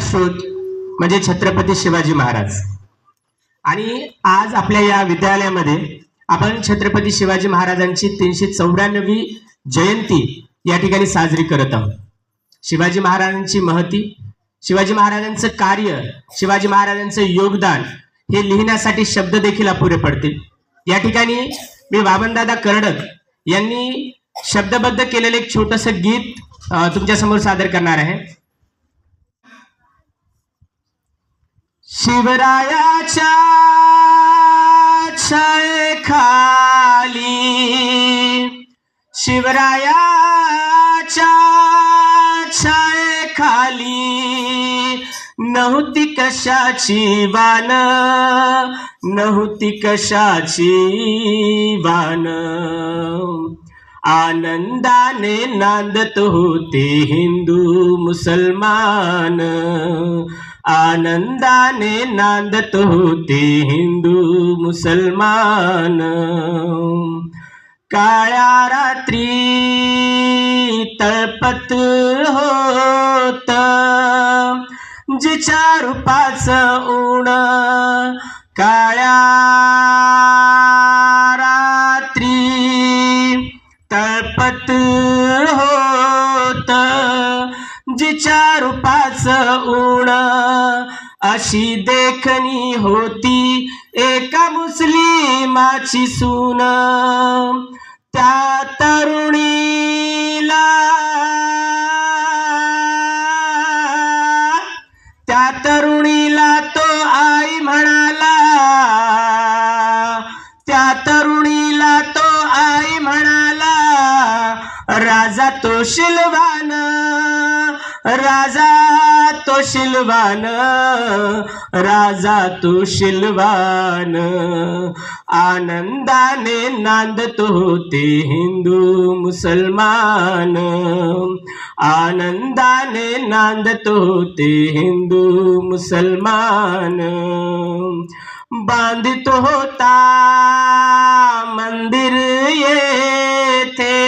शोध म्हणजे छत्रपती शिवाजी महाराज. आणि आज आपल्या या विद्यालयामध्ये आपण छत्रपती शिवाजी महाराजांची तीनशे चौऱ्याण्णवी जयंती या ठिकाणी साजरी करत आहोत. शिवाजी महाराजांची महती शिवाजी महाराजांचं कार्य शिवाजी महाराजांचं योगदान हे लिहिण्यासाठी शब्द देखील अपुरे पडतील. या ठिकाणी मी वामनदादा कर्डक यांनी शब्दबद्ध केलेलं एक छोटस गीत तुमच्यासमोर सादर करणार आहे. शिवरायाच्या खाली शिवरायाच्या खाली नव्हती कशाची वान नव्हती कशाची वान. आनंदाने नांदत होते हिंदू मुसलमान. आनंदाने नांदत होते हिंदू मुसलमान. काळ्या रात्री तळपत होत जिच्या रूपाच उण काळ्या रात्री तळपत होत जिच्या अशी देखणी होती. एका मुस्लिमाची सून. त्या तरुणीला त्या तरुणीला तो आई म्हणाला त्या तरुणीला तो आई म्हणाला राजा तो शिलवान राजा तो शिलवान राजा तो शिलवान. आनंदाने नांदत होते हिंदू मुसलमान. आनंदाने नांदत होते हिंदू मुसलमान. बांधित होता मंदिर येथे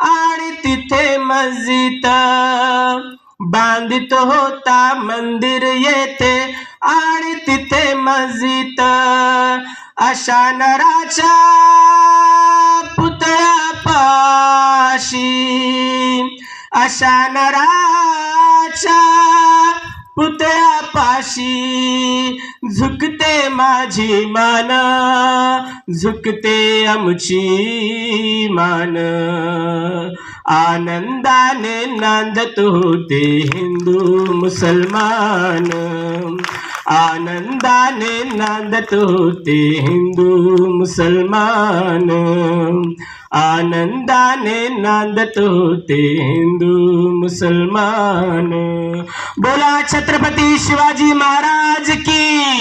आणि तिथे मस्जिद बांधित होता मंदिर येथे आणि तिथे मस्जिद. अशा नराच्या पुतळ्या पाशी अशा नराच्या पुतळ्या पाशी झुकते माझी मान झुकते आमची मान. आनंदाने नांदत होते हिंदू मुसलमान. आनंदाने नांदत होते हिंदू मुसलमान. आनंदाने नांदत होते हिंदू मुसलमान. बोला छत्रपती शिवाजी महाराज की.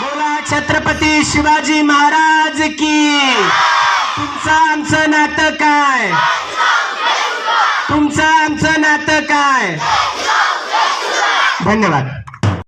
बोला छत्रपती शिवाजी महाराज की. तुमचं आमचं नातं काय? तुमचं आमचं नातं काय? धन्यवाद.